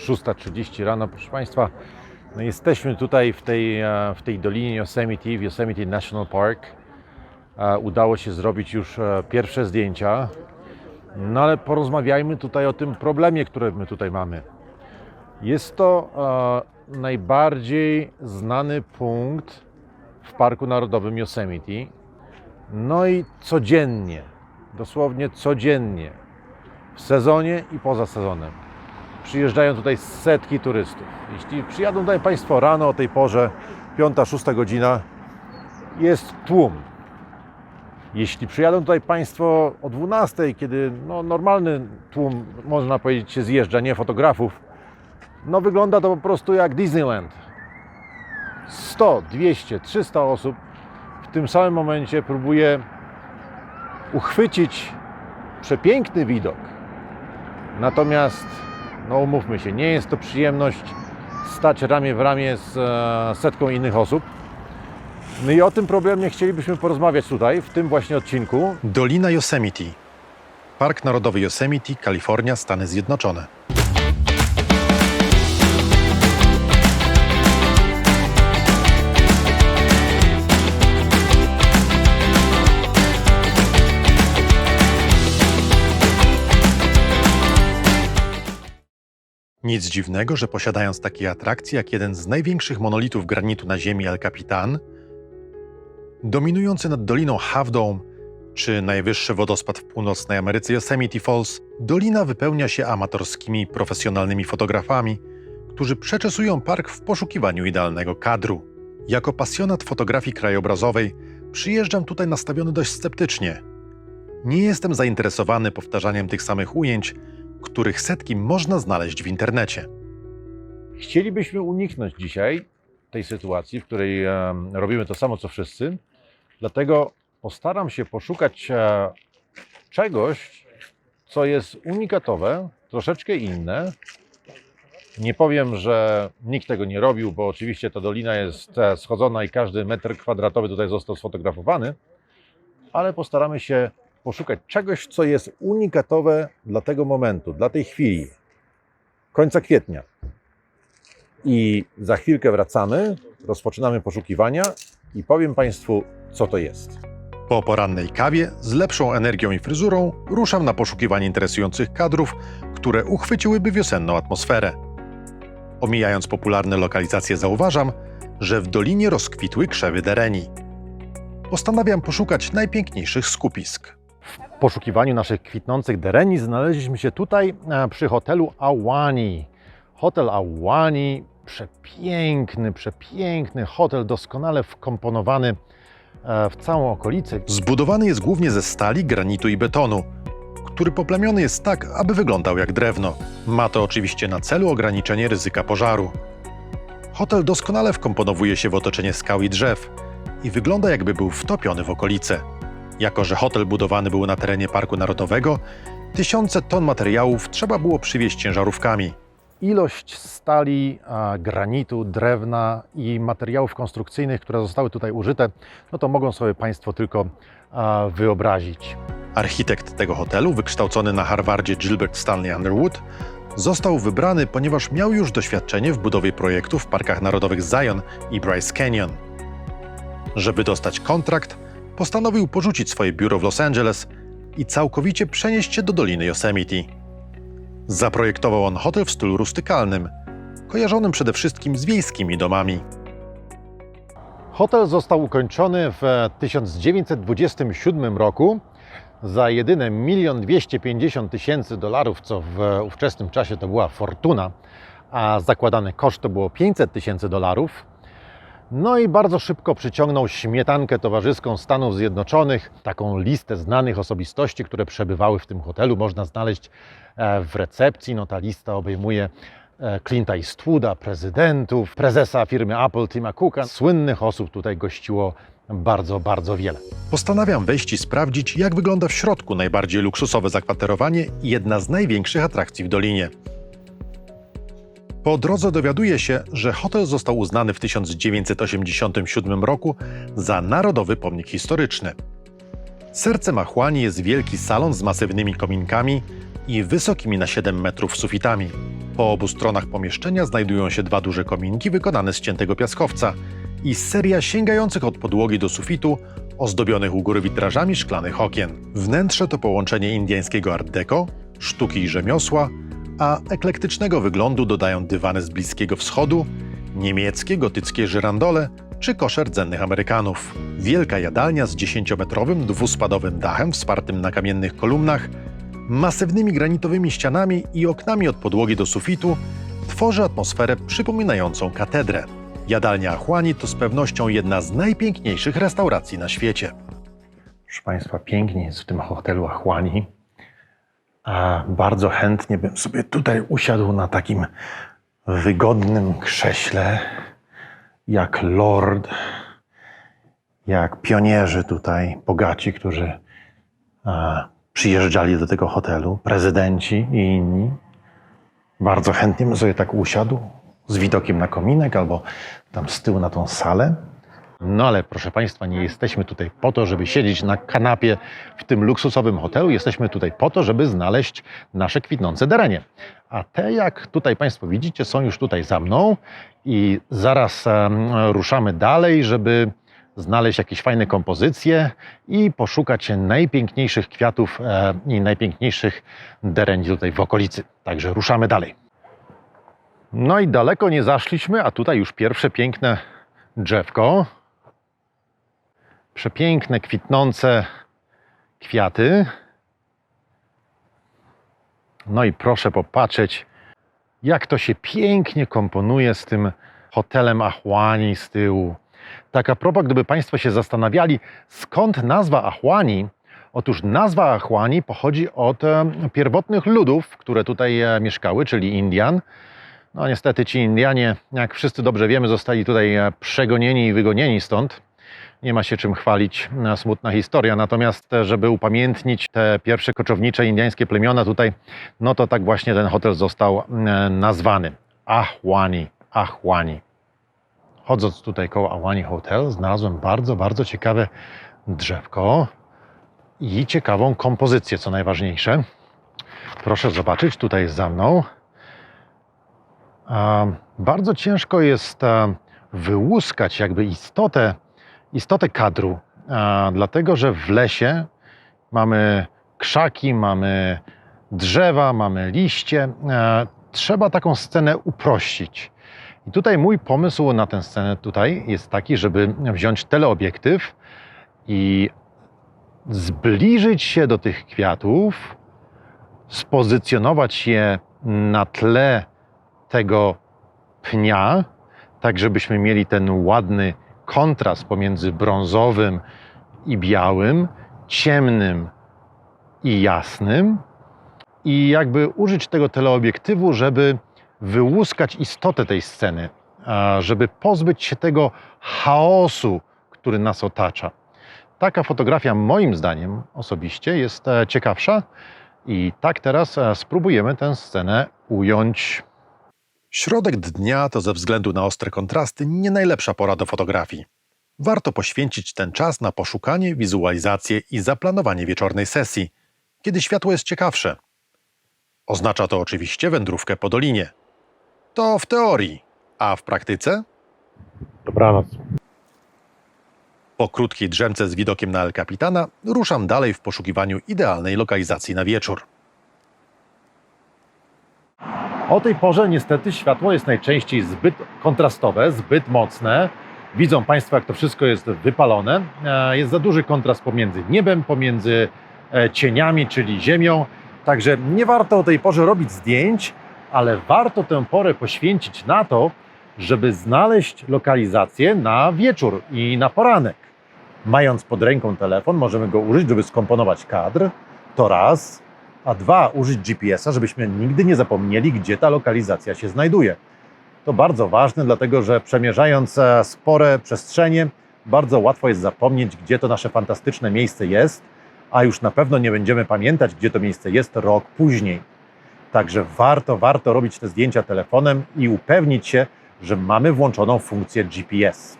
6.30 rano, proszę Państwa. No jesteśmy tutaj w tej, e, w tej dolinie Yosemite, w Yosemite National Park. E, Udało się zrobić już e, pierwsze zdjęcia. No ale porozmawiajmy tutaj o tym problemie, który my tutaj mamy. Jest to najbardziej znany punkt w Parku Narodowym Yosemite. No i codziennie, dosłownie codziennie, w sezonie i poza sezonem, przyjeżdżają tutaj setki turystów. Jeśli przyjadą tutaj Państwo rano o tej porze, 5-6 godzina, jest tłum. Jeśli przyjadą tutaj Państwo o 12, kiedy no, normalny tłum, można powiedzieć, się zjeżdża, nie fotografów, no wygląda to po prostu jak Disneyland. 100, 200, 300 osób w tym samym momencie próbuje uchwycić przepiękny widok. Natomiast, no umówmy się, nie jest to przyjemność stać ramię w ramię z e, setką innych osób. No i o tym problemie chcielibyśmy porozmawiać tutaj, w tym właśnie odcinku. Dolina Yosemite. Park Narodowy Yosemite, Kalifornia, Stany Zjednoczone. Nic dziwnego, że posiadając takie atrakcje jak jeden z największych monolitów granitu na Ziemi El Capitan, dominujący nad Doliną Half czy najwyższy wodospad w północnej Ameryce Yosemite Falls, dolina wypełnia się amatorskimi, profesjonalnymi fotografami, którzy przeczesują park w poszukiwaniu idealnego kadru. Jako pasjonat fotografii krajobrazowej przyjeżdżam tutaj nastawiony dość sceptycznie. Nie jestem zainteresowany powtarzaniem tych samych ujęć, których setki można znaleźć w internecie. Chcielibyśmy uniknąć dzisiaj tej sytuacji, w której robimy to samo co wszyscy. Dlatego postaram się poszukać e, czegoś, co jest unikatowe, troszeczkę inne. Nie powiem, że nikt tego nie robił, bo oczywiście ta dolina jest e, schodzona i każdy metr kwadratowy tutaj został sfotografowany, ale postaramy się poszukać czegoś, co jest unikatowe dla tego momentu, dla tej chwili, końca kwietnia. I za chwilkę wracamy, rozpoczynamy poszukiwania i powiem Państwu, co to jest. Po porannej kawie z lepszą energią i fryzurą ruszam na poszukiwanie interesujących kadrów, które uchwyciłyby wiosenną atmosferę. Omijając popularne lokalizacje, zauważam, że w dolinie rozkwitły krzewy dereni. Postanawiam poszukać najpiękniejszych skupisk. W poszukiwaniu naszych kwitnących dereni znaleźliśmy się tutaj e, przy hotelu Awani. Hotel Awani, przepiękny, przepiękny hotel, doskonale wkomponowany e, w całą okolicę. Zbudowany jest głównie ze stali, granitu i betonu, który poplamiony jest tak, aby wyglądał jak drewno. Ma to oczywiście na celu ograniczenie ryzyka pożaru. Hotel doskonale wkomponowuje się w otoczenie skał i drzew i wygląda jakby był wtopiony w okolice. Jako, że hotel budowany był na terenie Parku Narodowego, tysiące ton materiałów trzeba było przywieźć ciężarówkami. Ilość stali, granitu, drewna i materiałów konstrukcyjnych, które zostały tutaj użyte, no to mogą sobie Państwo tylko wyobrazić. Architekt tego hotelu, wykształcony na Harvardzie Gilbert Stanley Underwood, został wybrany, ponieważ miał już doświadczenie w budowie projektów w parkach narodowych Zion i Bryce Canyon. Żeby dostać kontrakt, postanowił porzucić swoje biuro w Los Angeles i całkowicie przenieść się do Doliny Yosemite. Zaprojektował on hotel w stylu rustykalnym, kojarzonym przede wszystkim z wiejskimi domami. Hotel został ukończony w 1927 roku za jedyne 1 250 tysięcy dolarów, co w ówczesnym czasie to była fortuna, a zakładany koszt to było 500 tysięcy dolarów. No i bardzo szybko przyciągnął śmietankę towarzyską Stanów Zjednoczonych. Taką listę znanych osobistości, które przebywały w tym hotelu, można znaleźć e, w recepcji. No, ta lista obejmuje e, Clint'a Eastwooda, prezydentów, prezesa firmy Apple Tima Cooka. Słynnych osób tutaj gościło bardzo, bardzo wiele. Postanawiam wejść i sprawdzić, jak wygląda w środku najbardziej luksusowe zakwaterowanie i jedna z największych atrakcji w dolinie. Po drodze dowiaduję się, że hotel został uznany w 1987 roku za Narodowy Pomnik Historyczny. Sercem Achłani jest wielki salon z masywnymi kominkami i wysokimi na 7 metrów sufitami. Po obu stronach pomieszczenia znajdują się dwa duże kominki wykonane z ciętego piaskowca i seria sięgających od podłogi do sufitu, ozdobionych u góry witrażami szklanych okien. Wnętrze to połączenie indyjskiego art deco, sztuki i rzemiosła, a eklektycznego wyglądu dodają dywany z Bliskiego Wschodu, niemieckie gotyckie żyrandole czy kosze rdzennych Amerykanów. Wielka jadalnia z 10-metrowym dwuspadowym dachem wspartym na kamiennych kolumnach, masywnymi granitowymi ścianami i oknami od podłogi do sufitu tworzy atmosferę przypominającą katedrę. Jadalnia Achłani to z pewnością jedna z najpiękniejszych restauracji na świecie. Proszę Państwa, pięknie jest w tym hotelu Achłani. Bardzo chętnie bym sobie tutaj usiadł na takim wygodnym krześle, jak lord, jak pionierzy tutaj, bogaci, którzy przyjeżdżali do tego hotelu, prezydenci i inni. Bardzo chętnie bym sobie tak usiadł z widokiem na kominek albo tam z tyłu na tą salę. No ale proszę Państwa, nie jesteśmy tutaj po to, żeby siedzieć na kanapie w tym luksusowym hotelu. Jesteśmy tutaj po to, żeby znaleźć nasze kwitnące derenie. A te, jak tutaj Państwo widzicie, są już tutaj za mną i zaraz em, ruszamy dalej, żeby znaleźć jakieś fajne kompozycje i poszukać najpiękniejszych kwiatów e, i najpiękniejszych dereni tutaj w okolicy. Także ruszamy dalej. No i daleko nie zaszliśmy, a tutaj już pierwsze piękne drzewko. Przepiękne, kwitnące kwiaty. No i proszę popatrzeć, jak to się pięknie komponuje z tym hotelem Achłani z tyłu. Tak a propos, gdyby Państwo się zastanawiali, skąd nazwa Achłani, otóż nazwa Achłani pochodzi od pierwotnych ludów, które tutaj e, mieszkały, czyli Indian. No niestety ci Indianie, jak wszyscy dobrze wiemy, zostali tutaj e, przegonieni i wygonieni stąd. Nie ma się czym chwalić, smutna historia. Natomiast, e, żeby upamiętnić te pierwsze koczownicze indyjskie plemiona tutaj, no to tak właśnie ten hotel został e, nazwany. Ahwani, Ahwani. Chodząc tutaj koło Ahwani Hotel, znalazłem bardzo, bardzo ciekawe drzewko i ciekawą kompozycję, co najważniejsze. Proszę zobaczyć, tutaj jest za mną. Bardzo ciężko jest e, wyłuskać jakby istotę, istotę kadru, dlatego że w lesie mamy krzaki, mamy drzewa, mamy liście. Trzeba taką scenę uprościć. I tutaj mój pomysł na tę scenę tutaj jest taki, żeby wziąć teleobiektyw i zbliżyć się do tych kwiatów, spozycjonować je na tle tego pnia, tak żebyśmy mieli ten ładny kontrast pomiędzy brązowym i białym, ciemnym i jasnym. I jakby użyć tego teleobiektywu, żeby wyłuskać istotę tej sceny, żeby pozbyć się tego chaosu, który nas otacza. Taka fotografia, moim zdaniem osobiście, jest e, ciekawsza. I tak teraz e, spróbujemy tę scenę ująć Środek dnia to ze względu na ostre kontrasty nie najlepsza pora do fotografii. Warto poświęcić ten czas na poszukanie, wizualizację i zaplanowanie wieczornej sesji, kiedy światło jest ciekawsze. Oznacza to oczywiście wędrówkę po dolinie. To w teorii, a w praktyce? Dobranoc. Po krótkiej drzemce z widokiem na El Capitana ruszam dalej w poszukiwaniu idealnej lokalizacji na wieczór. O tej porze niestety światło jest najczęściej zbyt kontrastowe, zbyt mocne. Widzą Państwo, jak to wszystko jest wypalone. E, Jest za duży kontrast pomiędzy niebem, pomiędzy e, cieniami, czyli ziemią. Także nie warto o tej porze robić zdjęć, ale warto tę porę poświęcić na to, żeby znaleźć lokalizację na wieczór i na poranek. Mając pod ręką telefon, możemy go użyć, żeby skomponować kadr. To raz. A dwa, użyć GPS-a, żebyśmy nigdy nie zapomnieli, gdzie ta lokalizacja się znajduje. To bardzo ważne, dlatego że przemierzając e, spore przestrzenie, bardzo łatwo jest zapomnieć, gdzie to nasze fantastyczne miejsce jest, a już na pewno nie będziemy pamiętać, gdzie to miejsce jest rok później. Także warto, warto robić te zdjęcia telefonem i upewnić się, że mamy włączoną funkcję GPS.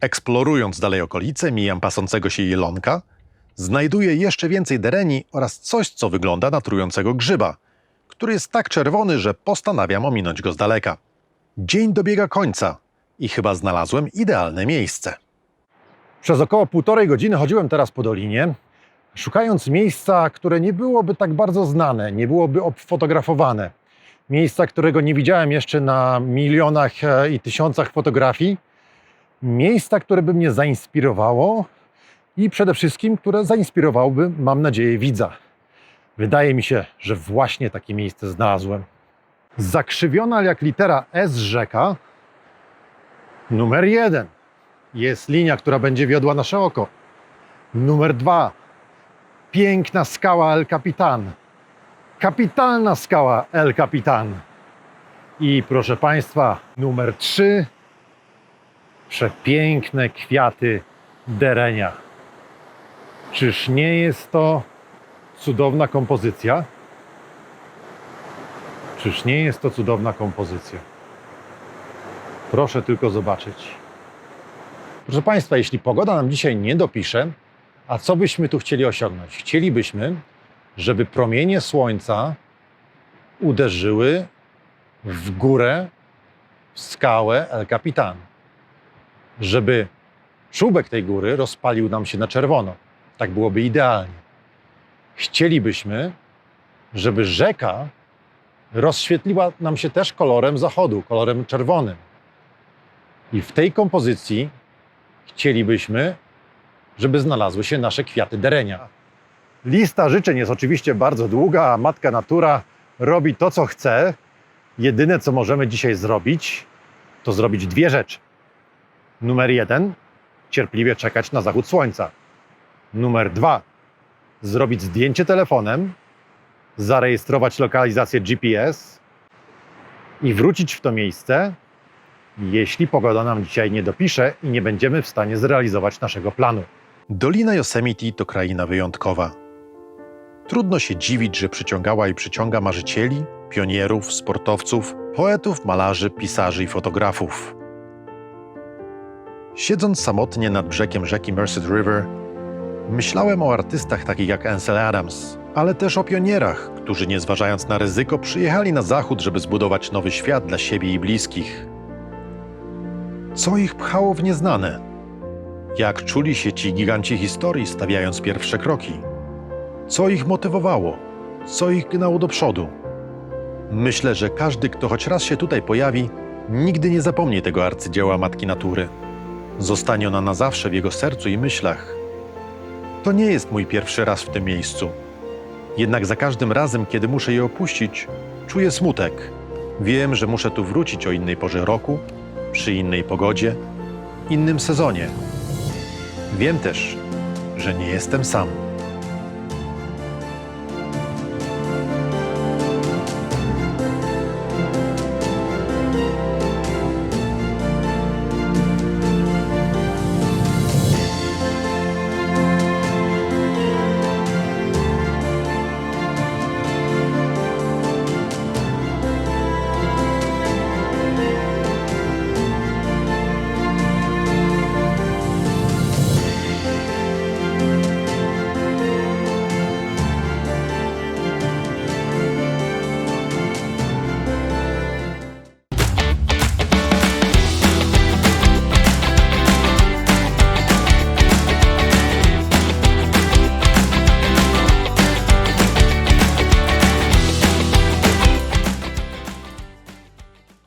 Eksplorując dalej okolice, mijam pasącego się jelonka, znajduję jeszcze więcej dereni oraz coś, co wygląda na trującego grzyba, który jest tak czerwony, że postanawiam ominąć go z daleka. Dzień dobiega końca i chyba znalazłem idealne miejsce. Przez około półtorej godziny chodziłem teraz po dolinie, szukając miejsca, które nie byłoby tak bardzo znane, nie byłoby obfotografowane. Miejsca, którego nie widziałem jeszcze na milionach e, i tysiącach fotografii. Miejsca, które by mnie zainspirowało i przede wszystkim, które zainspirowałoby, mam nadzieję, widza. Wydaje mi się, że właśnie takie miejsce znalazłem. Zakrzywiona jak litera S rzeka, numer jeden jest linia, która będzie wiodła nasze oko. Numer dwa. Piękna skała El Capitan. Kapitalna skała El Capitan. I proszę Państwa, numer trzy. Przepiękne kwiaty derenia. Czyż nie jest to cudowna kompozycja? Czyż nie jest to cudowna kompozycja? Proszę tylko zobaczyć. Proszę Państwa, jeśli pogoda nam dzisiaj nie dopisze, a co byśmy tu chcieli osiągnąć? Chcielibyśmy, żeby promienie słońca uderzyły w górę, w skałę El Capitan. Żeby czubek tej góry rozpalił nam się na czerwono. Tak byłoby idealnie. Chcielibyśmy, żeby rzeka rozświetliła nam się też kolorem zachodu, kolorem czerwonym. I w tej kompozycji chcielibyśmy, żeby znalazły się nasze kwiaty derenia. Lista życzeń jest oczywiście bardzo długa, a matka natura robi to, co chce. Jedyne, co możemy dzisiaj zrobić, to zrobić dwie rzeczy. Numer jeden, cierpliwie czekać na zachód słońca. Numer dwa, zrobić zdjęcie telefonem, zarejestrować lokalizację GPS i wrócić w to miejsce, jeśli pogoda nam dzisiaj nie dopisze i nie będziemy w stanie zrealizować naszego planu. Dolina Yosemite to kraina wyjątkowa. Trudno się dziwić, że przyciągała i przyciąga marzycieli, pionierów, sportowców, poetów, malarzy, pisarzy i fotografów. Siedząc samotnie nad brzegiem rzeki Merced River, myślałem o artystach takich jak Ansel Adams, ale też o pionierach, którzy nie zważając na ryzyko przyjechali na zachód, żeby zbudować nowy świat dla siebie i bliskich. Co ich pchało w nieznane? Jak czuli się ci giganci historii, stawiając pierwsze kroki? Co ich motywowało? Co ich gnało do przodu? Myślę, że każdy, kto choć raz się tutaj pojawi, nigdy nie zapomni tego arcydzieła Matki Natury. Zostanie ona na zawsze w jego sercu i myślach. To nie jest mój pierwszy raz w tym miejscu. Jednak za każdym razem, kiedy muszę je opuścić, czuję smutek. Wiem, że muszę tu wrócić o innej porze roku, przy innej pogodzie, innym sezonie. Wiem też, że nie jestem sam.